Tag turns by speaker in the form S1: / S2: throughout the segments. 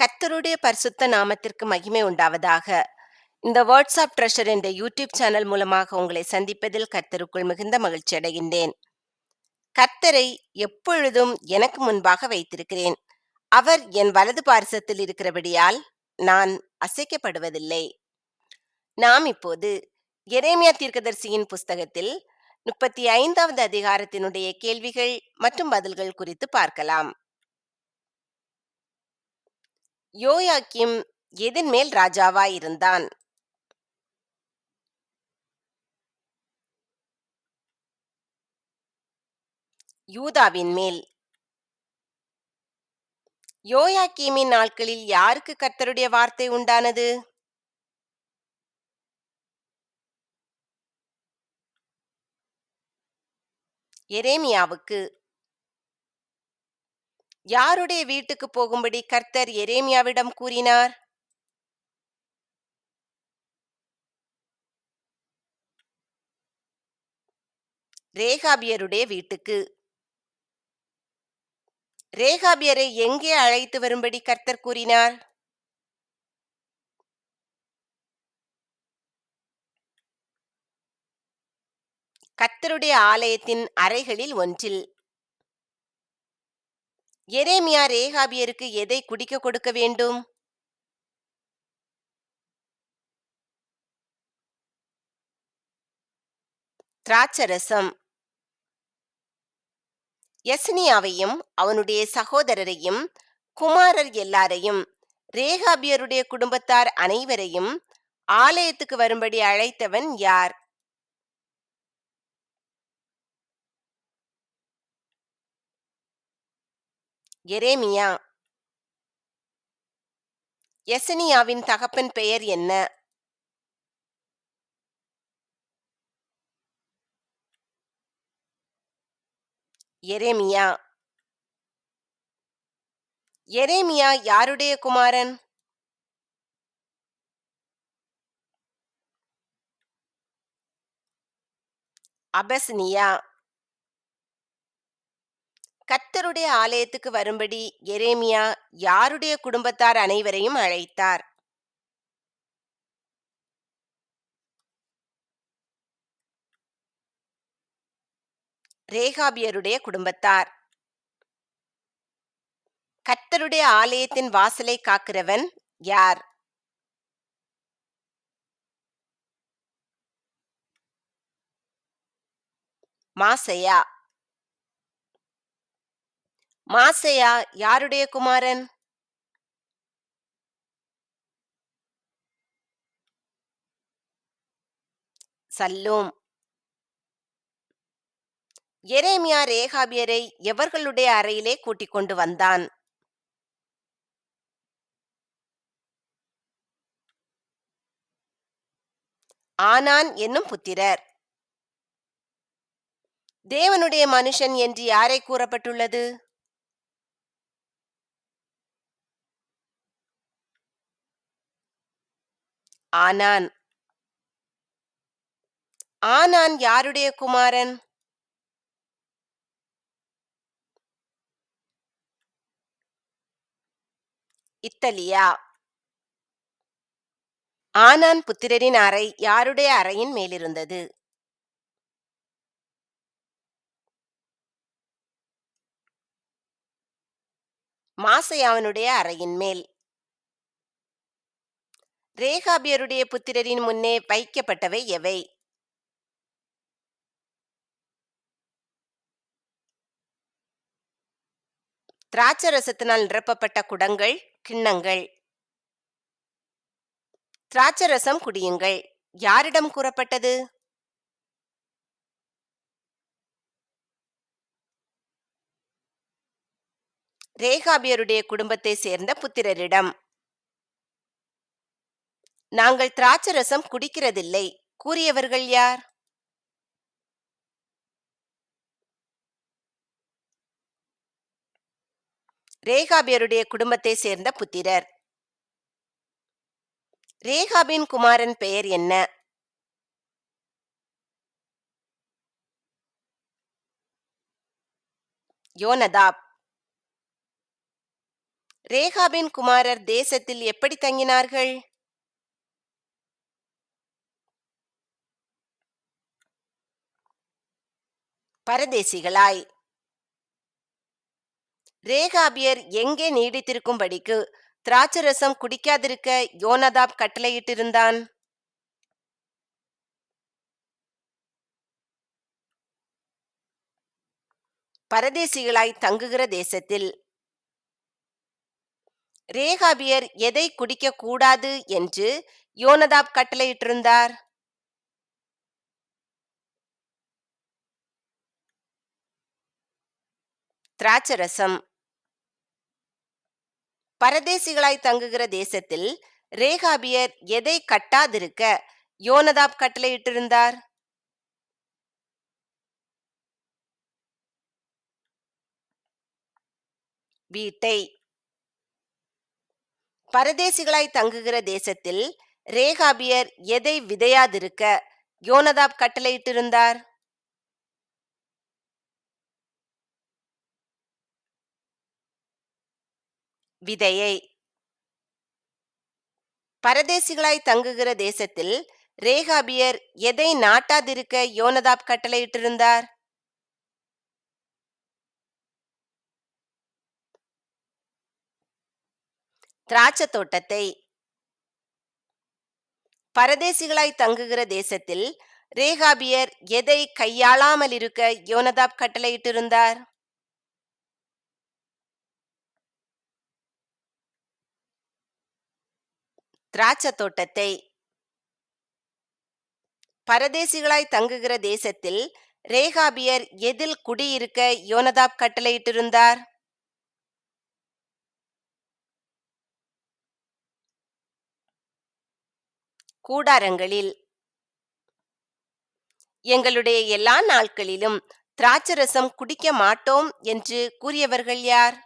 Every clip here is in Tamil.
S1: கத்தருடைய பரிசுத்த நாமத்திற்கு மகிமை உண்டாவதாக இந்த வாட்ஸ்அப் ட்ரெஷர் என்ற யூடியூப் சேனல் மூலமாக உங்களை சந்திப்பதில் கர்த்தருக்குள் மிகுந்த மகிழ்ச்சி அடைகின்றேன் கர்த்தரை எப்பொழுதும் எனக்கு முன்பாக வைத்திருக்கிறேன் அவர் என் வலது பாரசத்தில் இருக்கிறபடியால் நான் அசைக்கப்படுவதில்லை நாம் இப்போது எரேமியா தீர்க்கதர்சியின் புஸ்தகத்தில் முப்பத்தி ஐந்தாவது அதிகாரத்தினுடைய கேள்விகள் மற்றும் பதில்கள் குறித்து பார்க்கலாம் யோயாக்கிம் ராஜாவா இருந்தான் யூதாவின் மேல் யோயாக்கீமின் நாட்களில் யாருக்கு கர்த்தருடைய வார்த்தை உண்டானது எரேமியாவுக்கு யாருடைய வீட்டுக்கு போகும்படி கர்த்தர் எரேமியாவிடம் கூறினார் ரேகாபியருடைய வீட்டுக்கு ரேகாபியரை எங்கே அழைத்து வரும்படி கர்த்தர் கூறினார் கர்த்தருடைய ஆலயத்தின் அறைகளில் ஒன்றில் எரேமியா ரேகாபியருக்கு எதை குடிக்க கொடுக்க வேண்டும் திராட்சரசம் யசினியாவையும் அவனுடைய சகோதரரையும் குமாரர் எல்லாரையும் ரேகாபியருடைய குடும்பத்தார் அனைவரையும் ஆலயத்துக்கு வரும்படி அழைத்தவன் யார் எரேமியா எசனியாவின் தகப்பன் பெயர் என்ன எரேமியா எரேமியா யாருடைய குமாரன் அபஸ்னியா கத்தருடைய ஆலயத்துக்கு வரும்படி எரேமியா யாருடைய குடும்பத்தார் அனைவரையும் அழைத்தார் ரேகாபியருடைய குடும்பத்தார் கத்தருடைய ஆலயத்தின் வாசலை காக்கிறவன் யார் மாசையா மாசையா யாருடைய குமாரன் சல்லோம் எரேமியா ரேகாபியரை எவர்களுடைய அறையிலே கூட்டிக் கொண்டு வந்தான் ஆனான் என்னும் புத்திரர் தேவனுடைய மனுஷன் என்று யாரை கூறப்பட்டுள்ளது ஆனான் ஆனான் யாருடைய குமாரன் இத்தலியா ஆனான் புத்திரரின் அறை யாருடைய அறையின் மேலிருந்தது மாசையாவனுடைய அறையின் மேல் ரேகாபியருடைய புத்திரரின் முன்னே வைக்கப்பட்டவை எவை திராட்சரசத்தினால் நிரப்பப்பட்ட குடங்கள் கிண்ணங்கள் திராட்சரசம் குடியுங்கள் யாரிடம் கூறப்பட்டது ரேகாபியருடைய குடும்பத்தை சேர்ந்த புத்திரரிடம் நாங்கள் திராட்சரசம் குடிக்கிறதில்லை கூறியவர்கள் யார் ரேகாபியருடைய குடும்பத்தை சேர்ந்த புத்திரர் ரேகாபின் குமாரன் பெயர் என்ன யோனதாப் ரேகாபின் குமாரர் தேசத்தில் எப்படி தங்கினார்கள் பரதேசிகளாய் ரேகாபியர் எங்கே நீடித்திருக்கும்படிக்கு திராட்சரசம் குடிக்காதிருக்க யோனதாப் கட்டளையிட்டிருந்தான் பரதேசிகளாய் தங்குகிற தேசத்தில் ரேகாபியர் எதை குடிக்க கூடாது என்று யோனதாப் கட்டளையிட்டிருந்தார் திராட்சரசம் பரதேசிகளாய் தங்குகிற தேசத்தில் ரேகாபியர் எதை கட்டாதிருக்க யோனதாப் கட்டளையிட்டிருந்தார் வீட்டை பரதேசிகளாய் தங்குகிற தேசத்தில் ரேகாபியர் எதை விதையாதிருக்க யோனதாப் கட்டளையிட்டிருந்தார் விதையை பரதேசிகளாய் தங்குகிற தேசத்தில் ரேகாபியர் எதை நாட்டாதிருக்க யோனதாப் கட்டளையிட்டிருந்தார் திராட்ச தோட்டத்தை பரதேசிகளாய் தங்குகிற தேசத்தில் ரேகாபியர் எதை கையாளாமல் இருக்க யோனதாப் கட்டளையிட்டிருந்தார் திராட்ச தோட்டத்தை பரதேசிகளாய் தங்குகிற தேசத்தில் ரேகாபியர் எதில் குடியிருக்க யோனதாப் கட்டளையிட்டிருந்தார் கூடாரங்களில் எங்களுடைய எல்லா நாட்களிலும் திராட்சரசம் குடிக்க மாட்டோம் என்று கூறியவர்கள் யார்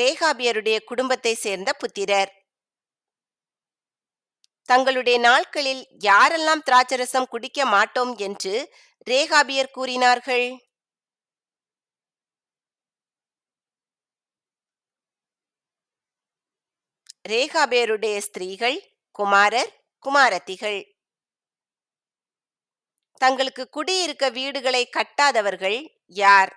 S1: ரேகாபியருடைய குடும்பத்தை சேர்ந்த புத்திரர் தங்களுடைய நாட்களில் யாரெல்லாம் திராட்சரசம் குடிக்க மாட்டோம் என்று ரேகாபியர் கூறினார்கள் ரேகாபேருடைய ஸ்திரீகள் குமாரர் குமாரத்திகள் தங்களுக்கு குடியிருக்க வீடுகளை கட்டாதவர்கள் யார்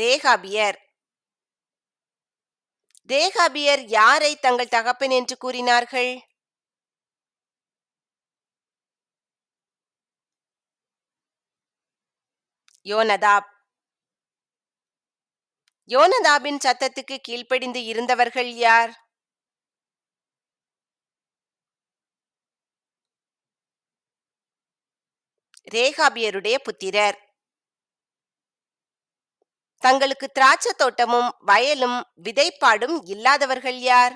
S1: ரேகாபியர் ரேகாபியர் யாரை தங்கள் தகப்பன் என்று கூறினார்கள் யோனதாப் யோனதாபின் சத்தத்துக்கு கீழ்ப்படிந்து இருந்தவர்கள் யார் ரேகாபியருடைய புத்திரர் தங்களுக்கு திராட்சை தோட்டமும் வயலும் விதைப்பாடும் இல்லாதவர்கள் யார்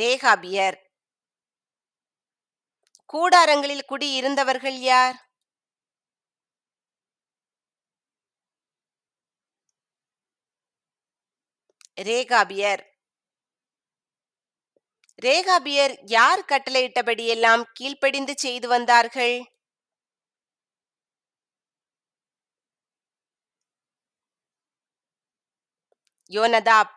S1: ரேகாபியர் கூடாரங்களில் குடியிருந்தவர்கள் யார் ரேகாபியர் ரேகாபியர் யார் கட்டளையிட்டபடியெல்லாம் கீழ்ப்படிந்து செய்து வந்தார்கள் யோனதாப்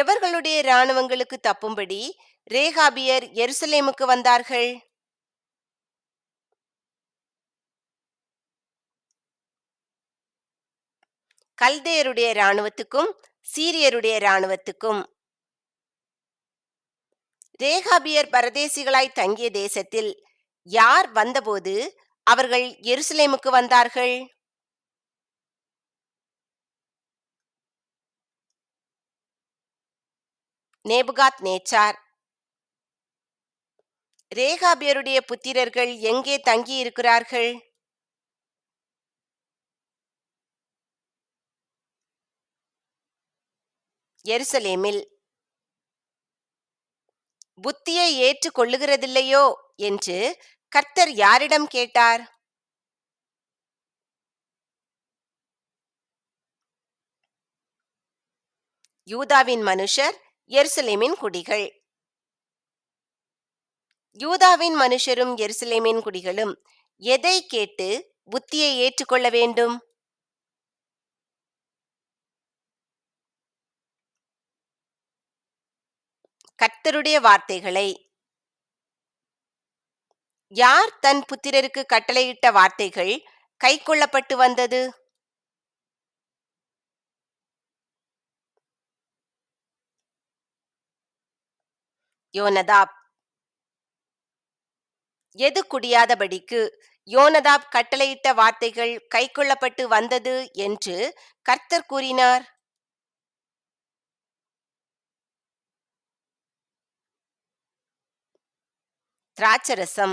S1: எவர்களுடைய இராணுவங்களுக்கு தப்பும்படி ரேகாபியர் எருசலேமுக்கு வந்தார்கள் கல்தேயருடைய இராணுவத்துக்கும் சீரியருடைய இராணுவத்துக்கும் ரேகாபியர் பரதேசிகளாய் தங்கிய தேசத்தில் யார் வந்தபோது அவர்கள் எருசலேமுக்கு வந்தார்கள் நேபுகாத் நேச்சார் ரேகாபியருடைய புத்திரர்கள் எங்கே தங்கி இருக்கிறார்கள் எருசலேமில் புத்தியை ஏற்றுக்கொள்ளுகிறதில்லையோ என்று கர்த்தர் யாரிடம் கேட்டார் யூதாவின் மனுஷர் எருசலேமின் குடிகள் யூதாவின் மனுஷரும் எருசலேமின் குடிகளும் எதை கேட்டு புத்தியை ஏற்றுக்கொள்ள வேண்டும் கர்த்தருடைய வார்த்தைகளை யார் தன் புத்திரருக்கு கட்டளையிட்ட வார்த்தைகள் கை கொள்ளப்பட்டு வந்தது யோனதாப் எது குடியாதபடிக்கு யோனதாப் கட்டளையிட்ட வார்த்தைகள் கை கொள்ளப்பட்டு வந்தது என்று கர்த்தர் கூறினார் திராட்சரசம்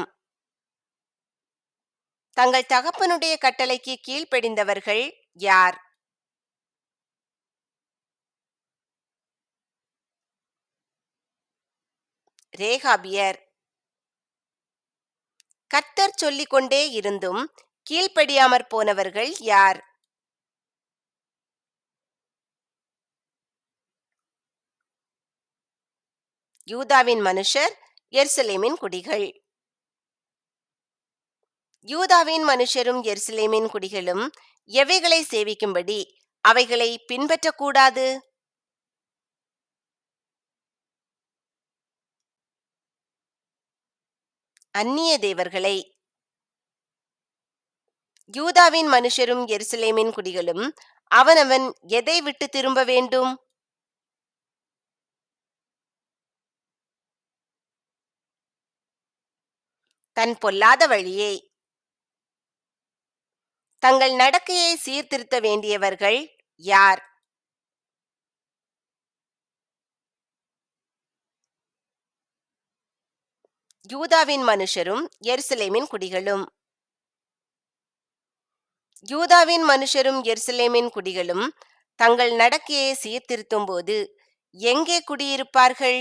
S1: தங்கள் தகப்பனுடைய கட்டளைக்கு கீழ்ப்படிந்தவர்கள் யார் ரேகாபியர் கர்த்தர் சொல்லிக்கொண்டே இருந்தும் கீழ்ப்படியாமற் போனவர்கள் யார் யூதாவின் மனுஷர் எர்சலேமின் குடிகள் யூதாவின் மனுஷரும் எர்சலேமின் குடிகளும் எவைகளை சேவிக்கும்படி அவைகளை பின்பற்றக்கூடாது அந்நிய தேவர்களை யூதாவின் மனுஷரும் எருசலேமின் குடிகளும் அவனவன் எதை விட்டு திரும்ப வேண்டும் தன் பொல்லாத வழியே தங்கள் நடக்கையை சீர்திருத்த வேண்டியவர்கள் யார் யூதாவின் மனுஷரும் எருசலேமின் குடிகளும் யூதாவின் மனுஷரும் எருசலேமின் குடிகளும் தங்கள் நடக்கையை சீர்திருத்தும் போது எங்கே குடியிருப்பார்கள்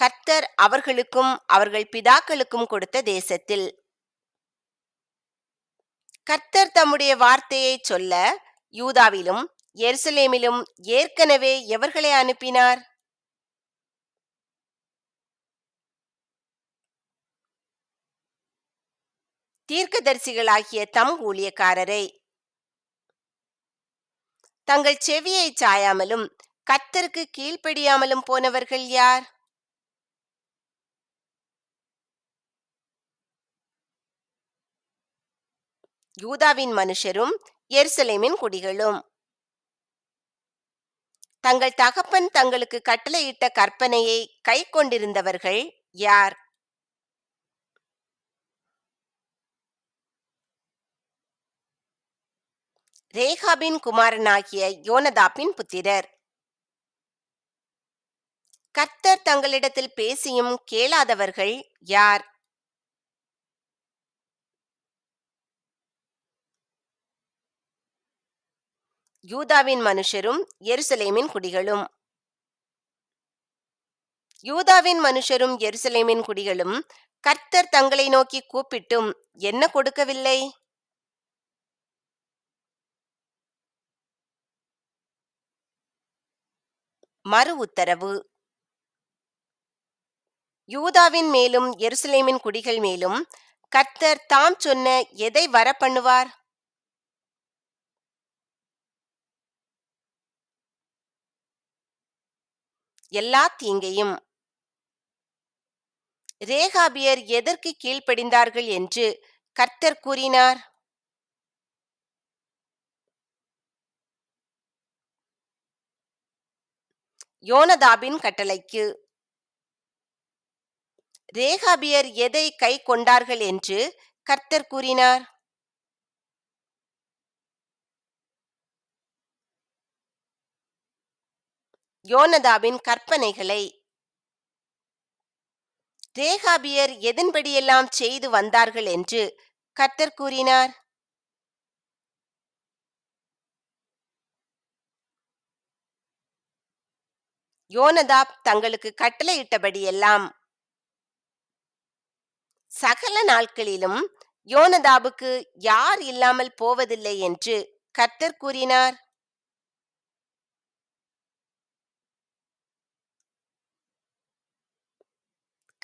S1: கர்த்தர் அவர்களுக்கும் அவர்கள் பிதாக்களுக்கும் கொடுத்த தேசத்தில் கர்த்தர் தம்முடைய வார்த்தையை சொல்ல யூதாவிலும் எருசலேமிலும் ஏற்கனவே எவர்களை அனுப்பினார் தீர்க்கதரிசிகளாகிய தம் ஊழியக்காரரை தங்கள் செவியை சாயாமலும் கத்தருக்கு கீழ்ப்படியாமலும் போனவர்கள் யார் யூதாவின் மனுஷரும் எருசலேமின் குடிகளும் தங்கள் தகப்பன் தங்களுக்கு கட்டளையிட்ட கற்பனையை கை கொண்டிருந்தவர்கள் யார் ரேகாபின் குமாரனாகிய யோனதாப்பின் புத்திரர் கர்த்தர் தங்களிடத்தில் பேசியும் கேளாதவர்கள் யார் யூதாவின் மனுஷரும் எருசலேமின் குடிகளும் யூதாவின் மனுஷரும் எருசலேமின் குடிகளும் கர்த்தர் தங்களை நோக்கி கூப்பிட்டும் என்ன கொடுக்கவில்லை மறு உத்தரவு யூதாவின் மேலும் எருசலேமின் குடிகள் மேலும் கர்த்தர் தாம் சொன்ன எதை வர பண்ணுவார் எல்லா தீங்கையும் ரேகாபியர் எதற்கு கீழ்ப்படிந்தார்கள் என்று கர்த்தர் கூறினார் யோனதாபின் கட்டளைக்கு ரேகாபியர் எதை கை கொண்டார்கள் என்று கர்த்தர் கூறினார் யோனதாவின் கற்பனைகளை ரேகாபியர் எதன்படியெல்லாம் செய்து வந்தார்கள் என்று கர்த்தர் கூறினார் யோனதாப் தங்களுக்கு கட்டளையிட்டபடியெல்லாம் சகல நாட்களிலும் யோனதாபுக்கு யார் இல்லாமல் போவதில்லை என்று கர்த்தர் கூறினார்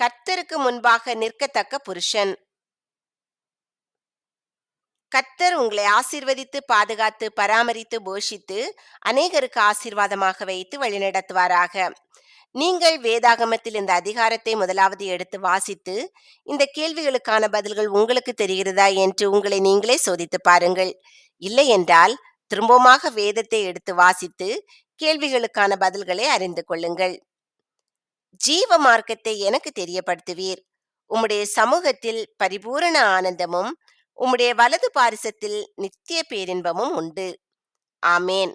S1: கர்த்தருக்கு முன்பாக நிற்கத்தக்க புருஷன் கர்த்தர் உங்களை ஆசிர்வதித்து பாதுகாத்து பராமரித்து போஷித்து அநேகருக்கு ஆசீர்வாதமாக வைத்து வழிநடத்துவாராக நீங்கள் வேதாகமத்தில் இந்த அதிகாரத்தை முதலாவது எடுத்து வாசித்து இந்த கேள்விகளுக்கான பதில்கள் உங்களுக்கு தெரிகிறதா என்று உங்களை நீங்களே சோதித்து பாருங்கள் இல்லை என்றால் திரும்பமாக வேதத்தை எடுத்து வாசித்து கேள்விகளுக்கான பதில்களை அறிந்து கொள்ளுங்கள் ஜீவ மார்க்கத்தை எனக்கு தெரியப்படுத்துவீர் உம்முடைய சமூகத்தில் பரிபூரண ஆனந்தமும் உம்முடைய வலது பாரிசத்தில் நித்திய பேரின்பமும் உண்டு ஆமேன்